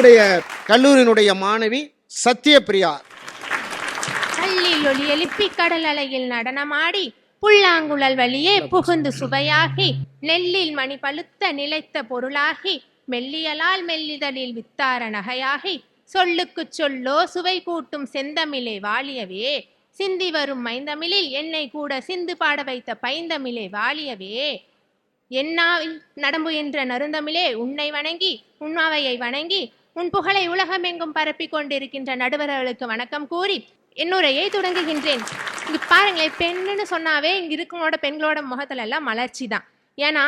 நம்முடைய கல்லூரியினுடைய மாணவி சத்யபிரியா. கல்லில் ஒளி எழுப்பி கடல் அலையில் நடனமாடி புல்லாங்குழல் வழியே புகுந்து சுவையாகி நெல்லில் மணி பழுத்த நிலைத்த பொருளாகி மெல்லியலால் மெல்லிதழில் வித்தார நகையாகி சொல்லுக்குச் சொல்லோ சுவை கூட்டும் செந்தமிழே வாழியவே. சிந்தி வரும் மைந்தமிழில் என்னை கூட சிந்து பாட வைத்த பைந்தமிழே வாழியவே. என்னாவில் நடம்பு என்ற நருந்தமிழே உன்னை வணங்கி உன்னாவையை வணங்கி உன் புகழை உலகமெங்கும் பரப்பிக் கொண்டிருக்கின்ற நடுவர்களுக்கு வணக்கம் கூறி என்னுரையை தொடங்குகின்றேன். இங்கே பாருங்களேன் பெண்ணுன்னு சொன்னாவே இங்கே இருக்கவங்களோட பெண்களோட முகத்துல எல்லாம் மலர்ச்சி தான். ஏன்னா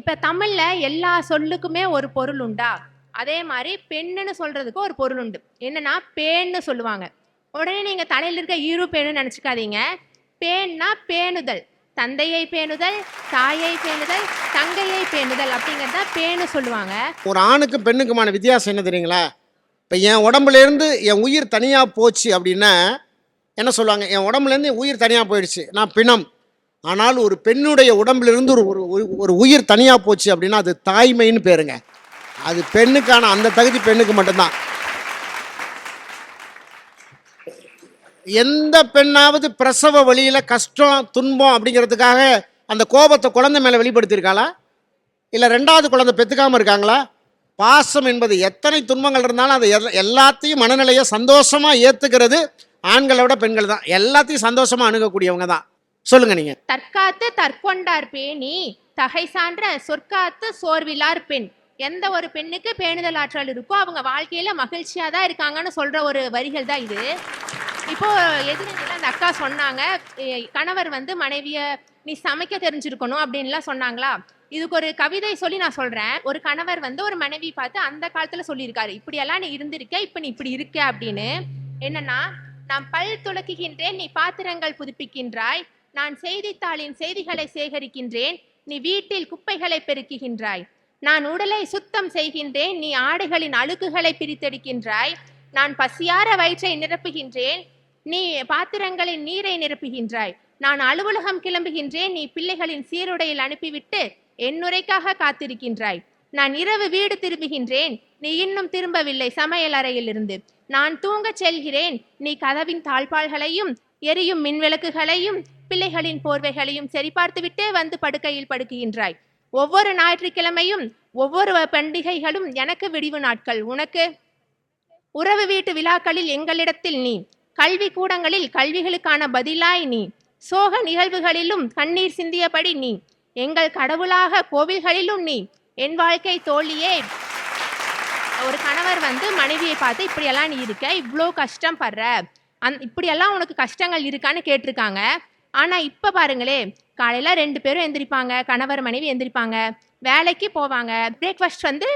இப்போ தமிழில் எல்லா சொல்லுக்குமே ஒரு பொருள் உண்டா? அதே மாதிரி பெண்ணுன்னு சொல்கிறதுக்கு ஒரு பொருள் உண்டு. என்னன்னா பேன்னு சொல்லுவாங்க. உடனே நீங்கள் தலையில் இருக்க ஈரு பேன்னு நினச்சிக்காதீங்க. பேன்னா பேணுதல். தந்தையை பேணுதல் தாயை பேணுதல் தங்கையை பேணுதல் அப்படிங்கிறத பேணு சொல்லுவாங்க. ஒரு ஆணுக்கும் பெண்ணுக்குமான வித்தியாசம் என்ன தெரியுங்களா? இப்போ என் உடம்புல இருந்து என் உயிர் தனியாக போச்சு அப்படின்னா என்ன சொல்லுவாங்க? என் உடம்புலேருந்து என் உயிர் தனியாக போயிடுச்சு. நான் பிணம். ஆனால் ஒரு பெண்ணுடைய உடம்புலேருந்து ஒரு ஒரு- ஒரு உயிர் தனியாக போச்சு அப்படின்னா அது தாய்மைன்னு பேருங்க. அது பெண்ணுக்கான அந்த தகுதி பெண்ணுக்கு மட்டும்தான். எந்த பெண்ணாவது பிரசவ வழியில் கஷ்டம் துன்பம் அப்படிங்கிறதுக்காக அந்த கோபத்தை குழந்தை மேலே வெளிப்படுத்தியிருக்காளா? இல்லை ரெண்டாவது குழந்தை பெற்றுக்காமல் இருக்காங்களா? பாசம் என்பது எத்தனை துன்பங்கள் இருந்தாலும் அதை எல்லாத்தையும் மனநிலையை சந்தோஷமாக ஏற்றுக்கிறது ஆண்களை விட பெண்கள் தான். எல்லாத்தையும் சந்தோஷமாக அணுகக்கூடியவங்க தான். சொல்லுங்க நீங்கள் தற்காத்து தற்கொண்டார் பேணி தகை சான்ற சொற்காத்து சோர்விலார் பெண். எந்த ஒரு பெண்ணுக்கு பேணுதல் ஆற்றல் இருக்கோ அவங்க வாழ்க்கையில மகிழ்ச்சியா தான் இருக்காங்கன்னு சொல்ற ஒரு வரிகள் தான் இது. இப்போ எதிரில அந்த அக்கா சொன்னாங்க கணவர் வந்து மனைவிய நீ சமைக்க தெரிஞ்சிருக்கணும் அப்படின்லாம் சொன்னாங்களா? இதுக்கு ஒரு கவிதை சொல்லி நான் சொல்றேன். ஒரு கணவர் வந்து ஒரு மனைவி பார்த்து அந்த காலத்துல சொல்லியிருக்காரு இப்படியெல்லாம் நீ இருந்திருக்க இப்ப நீ இப்படி இருக்க அப்படின்னு. என்னன்னா நான் பல் துலக்குகின்றேன் நீ பாத்திரங்கள் புதுப்பிக்கின்றாய் நான் செய்தித்தாளின் செய்திகளை சேகரிக்கின்றேன் நீ வீட்டில் குப்பைகளை பெருக்குகின்றாய். நான் உடலை சுத்தம் செய்கின்றேன் நீ ஆடைகளின் அழுக்குகளை பிரித்தெடுக்கின்றாய். நான் பசியார வயிற்றை நிரப்புகின்றேன் நீ பாத்திரங்களின் நீரை நிரப்புகின்றாய். நான் அலுவலகம் கிளம்புகின்றேன் நீ பிள்ளைகளின் சீருடையில் அனுப்பிவிட்டு என்னுரைக்காக காத்திருக்கின்றாய். நான் இரவு வீடு திரும்புகின்றேன் நீ இன்னும் திரும்பவில்லை சமையல் அறையிலிருந்து. நான் தூங்கச் செல்கிறேன் நீ கதவின் தாழ்பாள்களையும் எரியும் மின்விளக்குகளையும் பிள்ளைகளின் போர்வைகளையும் சரிபார்த்துவிட்டே வந்து படுக்கையில் படுக்குகின்றாய் ஒவ்வொரு ஞாயிற்றுக்கிழமையும் ஒவ்வொரு பண்டிகைகளும் எனக்கு விடிவு நாட்கள். உனக்கு? உறவு வீட்டு விழாக்களில் எங்களிடத்தில் நீ. கல்வி கூடங்களில் கல்விகளுக்கான பதிலாய் நீ. சோக நிகழ்வுகளிலும் கண்ணீர் சிந்தியபடி நீ. எங்கள் கடவுளாக கோவில்களிலும் நீ. என் வாழ்க்கை தோழியே ஒரு கணவர் வந்து மனைவியை பார்த்து இப்படியெல்லாம் நீ இருக்க? இவ்வளோ கஷ்டம் படுற. அந் இப்படியெல்லாம் உனக்கு கஷ்டங்கள் இருக்கான்னு கேட்டிருக்காங்க. ஆனால் இப்போ பாருங்களே காலையில் ரெண்டு பேரும் எந்திரிப்பாங்க. கணவர் மனைவி எந்திரிப்பாங்க. வேலைக்கு போவாங்க. பிரேக்ஃபாஸ்ட் வந்து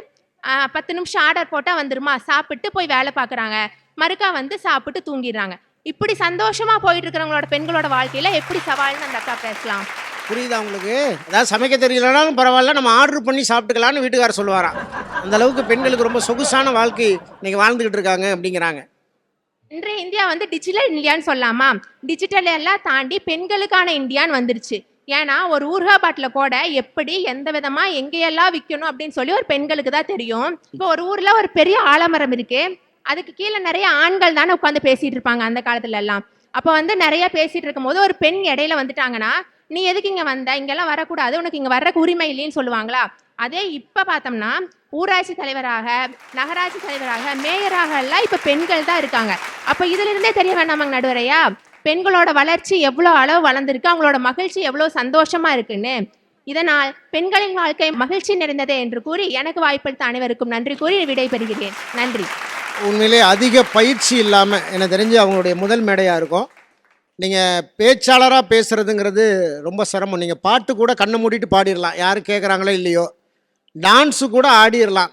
பத்து நிமிஷம் ஆர்டர் போட்டால் வந்துருமா? சாப்பிட்டு போய் வேலை பார்க்குறாங்க. மறுக்கா வந்து சாப்பிட்டு தூங்கிடுறாங்க. இப்படி சந்தோஷமா போயிட்டு இருக்கிறவங்களோட பெண்களோட வாழ்க்கையில எப்படி சவால்னு அந்த அக்கா பேசலாம். புரியுதா உங்களுக்கு? அதாவது சமைக்க தெரியலனாலும் பரவாயில்ல நம்ம ஆர்டர் பண்ணி சாப்பிட்டுக்கலாம்னு வீட்டுக்காரர் சொல்லுவாராம் அந்த அளவுக்கு பெண்களுக்கு ரொம்ப சொகுசான வாழ்க்கை இன்னைக்கு வாழ்ந்துகிட்டு இருக்காங்க அப்படிங்கிறாங்க. இன்றைய இந்தியா வந்து டிஜிட்டல் இந்தியான்னு சொல்லலாமா டிஜிட்டல் எல்லாம் தாண்டி பெண்களுக்கான இந்தியான்னு வந்துருச்சு. ஏன்னா ஒரு ஊர்கா பாட்டில் கூட எப்படி எந்த விதமா எங்கேயெல்லாம் விற்கணும் அப்படின்னு சொல்லி ஒரு பெண்களுக்கு தான் தெரியும். இப்போ ஒரு ஊர்ல ஒரு பெரிய ஆலமரம் இருக்கு. அதுக்கு கீழே நிறைய ஆண்கள் தானே உட்காந்து பேசிட்டு இருப்பாங்க அந்த காலத்துல எல்லாம். அப்போ வந்து நிறைய பேசிட்டு இருக்கும்போது ஒரு பெண் இடையில வந்துட்டாங்கன்னா நீ எதுக்கு இங்க வந்த? இங்கெல்லாம் வரக்கூடாது. உனக்கு இங்க வர்றக்கு உரிமை இல்லைன்னு சொல்லுவாங்களா? அதே இப்ப பார்த்தோம்னா ஊராட்சி தலைவராக நகராட்சி தலைவராக மேயராக எல்லாம் இப்ப பெண்கள் தான் இருக்காங்க. அப்ப இதுல இருந்தே தெரிய வேண்டாமாங்க நடுவரையா? பெண்களோட வளர்ச்சி எவ்வளோ அளவு வளர்ந்துருக்கு அவங்களோட மகிழ்ச்சி எவ்வளோ சந்தோஷமா இருக்குன்னு. இதனால் பெண்களின் வாழ்க்கை மகிழ்ச்சி நிறைந்ததே என்று கூறி எனக்கு வாய்ப்பளித்த அனைவருக்கும் நன்றி கூறி விடைபெறுகிறேன். நன்றி. உண்மையிலே அதிக பயிற்சி இல்லாமல் எனக்கு தெரிஞ்சு அவங்களுடைய முதல் மேடையாக இருக்கும். நீங்கள் பேச்சாளராக பேசுகிறதுங்கிறது ரொம்ப சிரமம். நீங்கள் பாட்டு கூட கண்ணை மூடிட்டு பாடிடலாம். யார் கேட்குறாங்களோ இல்லையோ. டான்ஸு கூட ஆடிடலாம்.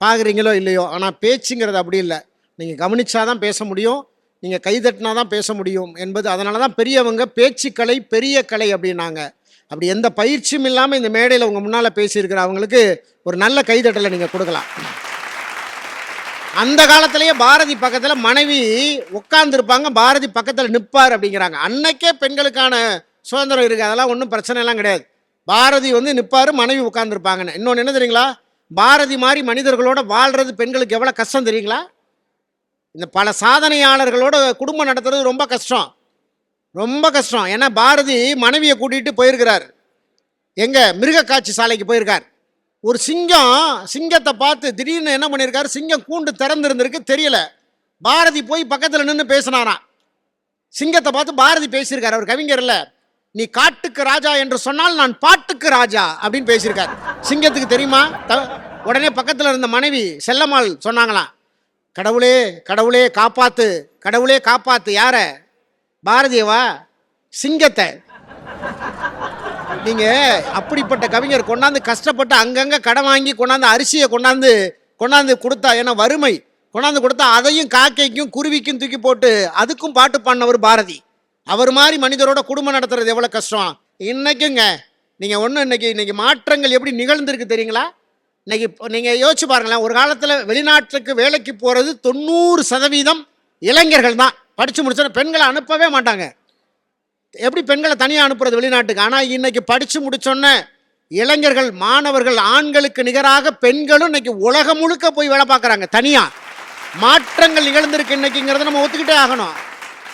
பார்க்குறீங்களோ இல்லையோ. ஆனால் பேச்சுங்கிறது அப்படி இல்லை. நீங்கள் கவனிச்சாதான் பேச முடியும். நீங்கள் கைதட்டினா தான் பேச முடியும் என்பது அதனால தான் பெரியவங்க பேச்சுக்கலை பெரிய கலை அப்படின்னாங்க. அப்படி எந்த பயிற்சியும் இல்லாமல் இந்த மேடையில் உங்கள் முன்னால் பேசியிருக்கிற அவங்களுக்கு ஒரு நல்ல கைதட்டலை நீங்கள் கொடுக்கலாம். அந்த காலத்திலேயே பாரதி பக்கத்தில் மனைவி உட்கார்ந்துருப்பாங்க பாரதி பக்கத்தில் நிற்பார் அப்படிங்கிறாங்க. அன்னைக்கே பெண்களுக்கான சுதந்திரம் இருக்குது அதெல்லாம் ஒன்றும் பிரச்சனைலாம் கிடையாது. பாரதி வந்து நிற்பார் மனைவி உட்கார்ந்துருப்பாங்கன்னு. இன்னொன்று என்ன தெரியுங்களா? பாரதி மாதிரி மனிதர்களோட வாழ்கிறது பெண்களுக்கு எவ்வளோ கஷ்டம் தெரியுங்களா? இந்த பல சாதனையாளர்களோட குடும்பம் நடத்துறது ரொம்ப கஷ்டம். ரொம்ப கஷ்டம். ஏன்னா பாரதி மனைவியை கூட்டிகிட்டு போயிருக்கிறார். எங்கே மிருக காட்சி சாலைக்கு போயிருக்கார். ஒரு சிங்கம் சிங்கத்தை பார்த்து திடீர்னு என்ன பண்ணியிருக்காரு? சிங்கம் கூண்டு திறந்துருந்துருக்கு தெரியல. பாரதி போய் பக்கத்தில் நின்று பேசினாராம். சிங்கத்தை பார்த்து பாரதி பேசியிருக்கார். அவர் கவிஞர் நீ காட்டுக்கு ராஜா என்று சொன்னால் நான் பாட்டுக்கு ராஜா அப்படின்னு பேசியிருக்கார். சிங்கத்துக்கு தெரியுமா? த- உடனே பக்கத்தில் இருந்த மனைவி செல்லம்மாள் சொன்னாங்களாம். கடவுளே கடவுளே காப்பாத்து கடவுளே காப்பாத்து யார? பாரதியவா? சிங்கத்தை. நீங்கள் அப்படிப்பட்ட கவிஞர் கொண்டாந்து கஷ்டப்பட்டு அங்கங்கே கடன் வாங்கி கொண்டாந்து அரிசியை கொண்டாந்து கொண்டாந்து கொடுத்தா ஏன்னா வறுமை. கொண்டாந்து கொடுத்தா அதையும் காக்கைக்கும் குருவிக்கும் தூக்கி போட்டு அதுக்கும் பாட்டு பாடினவர் பாரதி. அவர் மாதிரி மனிதரோட குடும்பம் நடத்துறது எவ்வளோ கஷ்டம். இன்னைக்குங்க நீங்கள் ஒன்றும் இன்னைக்கு இன்றைக்கி மாற்றங்கள் எப்படி நிகழ்ந்திருக்கு தெரியுங்களா? இன்னைக்கு நீங்கள் யோசிச்சு பாருங்களேன் ஒரு காலத்தில் வெளிநாட்டுக்கு வேலைக்கு போகிறது தொண்ணூறு சதவீதம் இளைஞர்கள் தான். படித்து முடிச்சோன்னா பெண்களை அனுப்பவே மாட்டாங்க. எப்படி பெண்களை தனியாக அனுப்புறது வெளிநாட்டுக்கு? ஆனால் இன்னைக்கு படித்து முடிச்சோன்ன இளைஞர்கள் மாணவர்கள் ஆண்களுக்கு நிகராக பெண்களும் இன்னைக்கு உலகம் முழுக்க போய் வேலை பார்க்குறாங்க தனியாக மாற்றங்கள் நிகழ்ந்திருக்கு இன்னைக்குங்கிறத நம்ம ஒத்துக்கிட்டே ஆகணும்.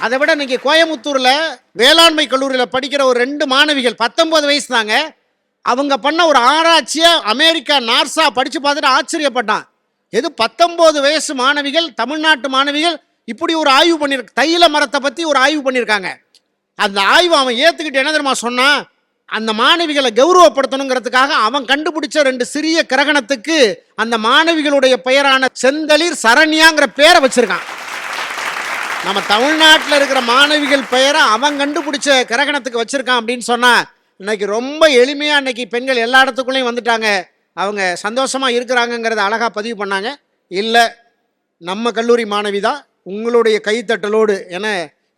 அதை விட இன்னைக்கு கோயமுத்தூரில் வேளாண்மை கல்லூரியில் படிக்கிற ஒரு ரெண்டு மாணவிகள் பத்தொம்போது வயசு தாங்க அவங்க பண்ண ஒரு ஆராய்ச்சியை அமெரிக்கா நார்சா படித்து பார்த்துட்டு ஆச்சரியப்பட்டான். எது பத்தொம்போது வயசு மாணவிகள் தமிழ்நாட்டு மாணவிகள் இப்படி ஒரு ஆய்வு பண்ணியிருக்கு தைல மரத்தை பற்றி ஒரு ஆய்வு பண்ணியிருக்காங்க அந்த ஆய்வு அவன் ஏற்றுக்கிட்டு என்ன தெரியுமா சொன்னான் அந்த மாணவிகளை கௌரவப்படுத்தணுங்கிறதுக்காக அவன் கண்டுபிடிச்ச ரெண்டு சிறிய கிரகணத்துக்கு அந்த மாணவிகளுடைய பெயரான செந்தளிர் சரண்யாங்கிற பேரை வச்சிருக்கான். நம்ம தமிழ்நாட்டில் இருக்கிற மாணவிகள் பெயரை அவன் கண்டுபிடிச்ச கிரகணத்துக்கு வச்சிருக்கான் அப்படின்னு சொன்னால் இன்னைக்கு ரொம்ப எளிமையாக இன்னைக்கு பெண்கள் எல்லா இடத்துக்குள்ளேயும் வந்துட்டாங்க. அவங்க சந்தோஷமாக இருக்கிறாங்கங்கிறத அழகாக பதிவு பண்ணாங்க. இல்லை நம்ம கல்லூரி மாணவி தான் உங்களுடைய கைத்தட்டலோடு என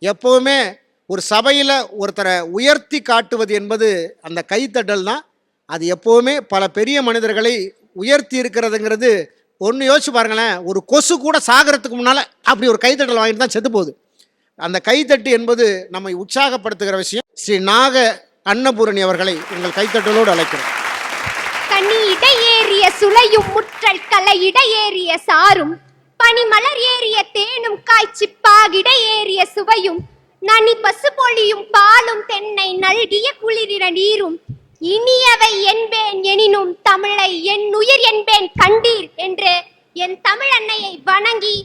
எப்போவுமே ஒரு சபையில் ஒருத்தரை உயர்த்தி காட்டுவது என்பது அந்த கைத்தட்டல் தான் அது எப்போவுமே பல பெரிய மனிதர்களை உயர்த்தி இருக்கிறதுங்கிறது ஒன்று யோசிச்சு பாருங்களேன் ஒரு கொசு கூட சாகிறதுக்கு முன்னால் அப்படி ஒரு கைத்தட்டல் வாங்கிட்டு தான் செத்து போகுது. அந்த கைத்தட்டு என்பது நம்மை உற்சாகப்படுத்துகிற விஷயம். ஸ்ரீ நாக அன்னபூரணி அவர்களை உங்கள் கைத்தட்டலோடு அழைக்கிறோம் கனி இடையேறிய சுளையும் முற்றல் கலை இடையேறிய சாரும் பனிமலர் ஏறிய தேனும் காய்ச்சி இடையேறிய சுவையும் நனி பசுபொழியும் பாலும் தென்னை நல்கிய குளிரின நீரும். இனியவை என்பேன் எனினும் தமிழை என் உயிர் என்பேன் கண்டீர் என்று என் தமிழ் அன்னையை வணங்கி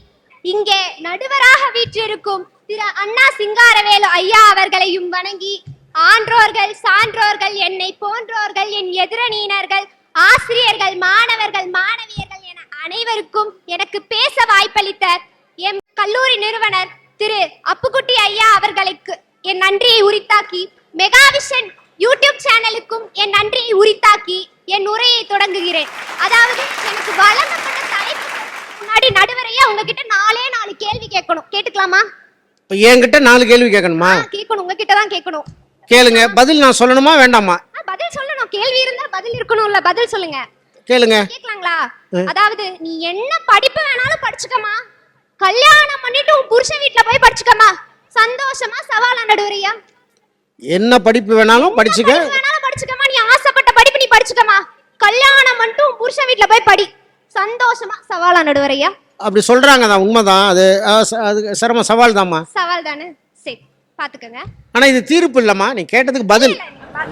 இங்கே நடுவராக வீற்றிருக்கும் திரு அண்ணா சிங்காரவேலு ஐயா அவர்களையும் வணங்கி ஆன்றோர்கள் சான்றோர்கள் என்னை போன்றோர்கள் என் எதிரணியினர்கள் ஆசிரியர்கள் மாணவர்கள் மாணவியர்கள் என அனைவருக்கும் எனக்கு பேச வாய்ப்பளித்த எம் கல்லூரி நிறுவனர் திரு அப்புக்குட்டி ஐயா அவர்களுக்கு என் நன்றியை உரித்தாக்கி மெகாவிஷன் யூடியூப் சேனலுக்கும் என் நன்றியை உரித்தாக்கி என் உரையை தொடங்குகிறேன். அதாவது எனக்கு வழங்கப்பட்ட தலைப்பு முன்னாடி நடுவரையா உங்ககிட்ட நாலே நாலு கேள்வி கேட்கணும். கேட்டுக்கலாமா? இப்போ என்கிட்ட நாலு கேள்வி கேட்கணுமா? கேட்கணும். உங்ககிட்ட தான் கேட்கணும். கேளுங்க. பதில் நான் சொல்லணுமா வேண்டாமா? பதில் சொல்லணும். கேள்வி இருந்தா பதில் இருக்கணும்ல. பதில் சொல்லுங்க. கேளுங்க. கேட்கலாங்களா? அதாவது நீ என்ன படிப்பு வேணாலும் படிச்சுக்கமா கல்யாணம் புருஷன் வீட்ல போய் படிச்சுக்கமா சந்தோஷமா சவாலா நடுவரையா என்ன படிப்பு வேணாலும் படிச்சுக்க. வேணாலும் படிச்சுக்கமா நீ ஆசைப்பட்ட படிப்பு நீ படிச்சுக்கமா கல்யாணம் உன் புருஷன் வீட்ல போய் படி. சந்தோஷமா சவாலா நடுவரையா அப்படி சொல்றாங்க தான் உண்மைதான். அது அது சிரம சவால் தாம்மா சவால் தானே சரி பாத்துக்கங்க. ஆனா இது தீர்ப்பு இல்லம்மா. நீ கேட்டதுக்கு பதில்.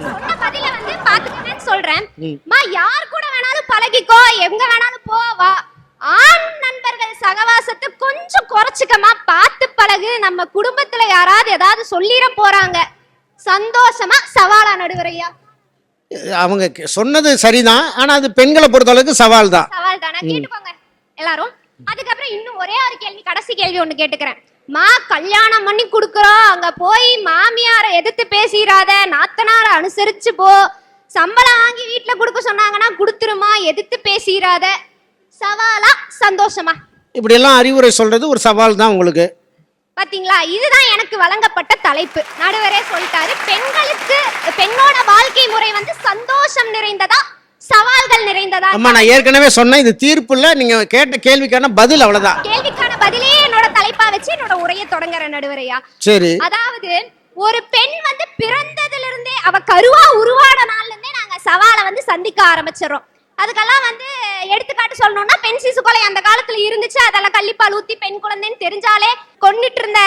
சொன்ன பதில வந்து பாத்துக்கங்கன்னு சொல்றேன். மா. யார் கூட வேணாலும் பழகிக்கோ. எங்க வேணாலும் போ வா ஆண் நண்பர்கள் சகவாசத்தை கொஞ்சம் குறைச்சுக்கமா பார்த்து பழகு நம்ம குடும்பத்துல யாராவது ஏதாவது சொல்லிட போறாங்க. சந்தோஷமா சவாலா நடுவரையா? அவங்க சொன்னது சரிதான் ஆனா அது பெண்களை பொறுத்தளவுக்கு சவால் தான் சவால் தானே கேட்டுக்கோங்க எல்லாரும். அதுக்கப்புறம் இன்னும் ஒரே ஒரு கேள்வி கடைசி கேள்வி ஒண்ணு கேட்டுக்கிறேன். மா கல்யாணம் பண்ணி கொடுக்குறோம். அங்க போய் மாமியாரை எதிர்த்து பேசிடாத நாத்தனார அனுசரிச்சு போ. சம்பளம் வாங்கி வீட்டுல கொடுக்க சொன்னாங்கன்னா கொடுத்துருமா எதிர்த்து பேசிடாத சவாலா? சந்தோஷமா? இப்படி எல்லாம் அறிவுரை சொல்றது ஒரு சவால் தான் உங்களுக்கு. பாத்தீங்களா? இதுதான் எனக்கு வழங்கப்பட்ட தலைப்பு. நடுவரே சொல்லிட்டாரு பெண்களுக்கு பெண்ணோட வாழ்க்கை முறை வந்து சந்தோஷம் நிறைந்ததா? சவால்கள் நிறைந்ததா? அம்மா நான் ஏற்கனவே சொன்னேன் இது தீர்ப்பு இல்ல நீங்க கேட்ட கேள்விக்கான பதில் அவ்வளவுதான். கேள்விக்கான பதிலே என்னோட தலைப்பா வச்சு என்னோட உரையை தொடங்குற நடுவரையா? சரி. அதாவது ஒரு பெண் வந்து பிறந்ததுல இருந்தே அவ கருவா உருவான நாள்ல இருந்தே நாங்க சவாலை வந்து சந்திக்க ஆரம்பிச்சிடறோம். அதுக்கெல்லாம் வந்து எடுத்துக்காட்டு சொல்லணும்னா பெண் சிசு கொலை அந்த காலத்துல இருந்துச்சு. அதெல்லாம் கள்ளிப்பால் ஊத்தி பெண் குழந்தைன்னு தெரிஞ்சாலே கொன்னுட்டு இருந்த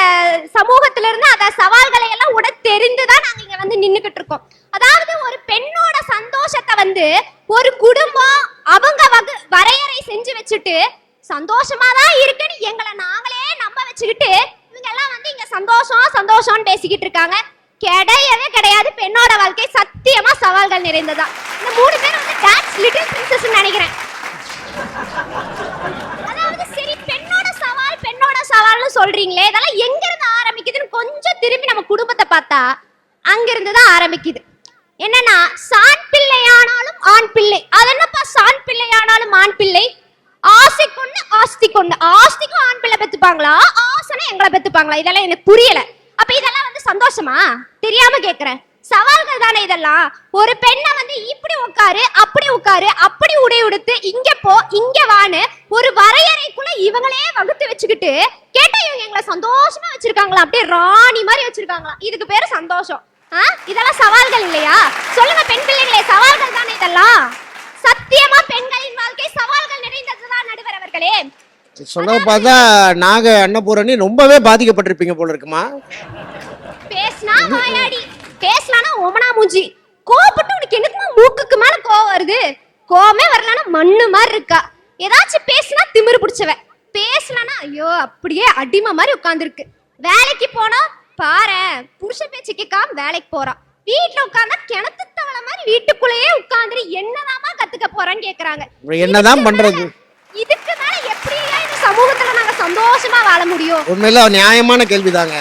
சமூகத்துல இருந்து அத சவால்களை எல்லாம் உட தெரிந்துதான் நாங்க இங்க வந்து நின்னுகிட்டு இருக்கோம். அதாவது ஒரு பெண்ணோட சந்தோஷத்தை வந்து ஒரு குடும்பம் அவங்க வகு வரையறை செஞ்சு வச்சுட்டு சந்தோஷமா தான் இருக்குன்னு எங்களை நாங்களே நம்ப வச்சுக்கிட்டு இவங்க எல்லாம் வந்து இங்க சந்தோஷம் சந்தோஷம்னு பேசிக்கிட்டு இருக்காங்க. கிடையவே கிடையாது. பெண்ணோட வாழ்க்கை சத்தியமா சவால்கள் நிறைந்ததா. இந்த மூணு பேர் வந்து நினைக்கிறேன். அதாவது சரி பெண்ணோட சவால் பெண்ணோட சவால்னு சொல்றீங்களே இதெல்லாம் எங்க இருந்து ஆரம்பிக்குதுன்னு கொஞ்சம் திரும்பி நம்ம குடும்பத்தை பார்த்தா அங்கிருந்து தான் ஆரம்பிக்குது. என்னன்னா சான் பிள்ளையானாலும் ஆண் பிள்ளை. அது என்னப்பா சான் பிள்ளையானாலும் ஆண் பிள்ளை? ஆசை கொண்டு ஆஸ்தி கொண்டு. ஆஸ்திக்கும் ஆண் பிள்ளை பெத்துப்பாங்களா? ஆசனை எங்களை பெத்துப்பாங்களா? இதெல்லாம் எனக்கு புரியல. அப்ப இதெல்லாம் வந்து சந்தோஷமா? தெரியாம கேக்குறேன். சவால்கள் தானே இதெல்லாம்? ஒரு பெண்ணை வந்து இப்படி உட்காரு அப்படி உட்காரு அப்படி உடை உடுத்து இங்க போ இங்க வான்னு ஒரு வரையறைக்குள்ள இவங்களே வகுத்து வச்சுக்கிட்டு கேட்டா இவங்க எங்களை சந்தோஷமா வச்சிருக்காங்களா அப்படியே ராணி மாதிரி வச்சிருக்காங்களா இதுக்கு பேரு சந்தோஷம்? இதெல்லாம் சவால்கள் இல்லையா? சொல்லுங்க பெண் பிள்ளைகளே சவால்கள் தானே இதெல்லாம்? சத்தியமா பெண்களின் வாழ்க்கை சவால்கள் நிறைந்ததுதான் நடுவர் அவர்களே. சொல்ல பார்த்தா நாக அன்னபூரணி ரொம்பவே பாதிக்கப்பட்டிருப்பீங்க போல இருக்குமா? பேசினா வாயாடி. பேசலானா ஒமனா மூஞ்சி. கோபப்பட்டு உனக்கு என்னக்குமா மூக்குக்கு மேல கோவம் வருது? கோவமே வரலனா மண்ணு மாதிரி இருக்கா? ஏதாச்சும் பேசினா திமிரு பிடிச்சவ பேசலனா ஐயோ அப்படியே அடிமை மாதிரி உட்காந்துருக்கு வேலைக்கு போனா பாரு புருஷ பேச்சு கேட்காம வேலைக்கு போறான். வீட்டுல உட்கார்ந்தா கிணத்து தவளை மாதிரி வீட்டுக்குள்ளேயே உட்கார்ந்து என்னதாம்மா கத்துக்க போறேன்னு கேக்குறாங்க. என்னதான் பண்றது? இதுக்கு மேல எப்படியா இந்த சமூகத்துல நாங்க சந்தோஷமா வாழ முடியும்? உண்மையில நியாயமான கேள்விதாங்க.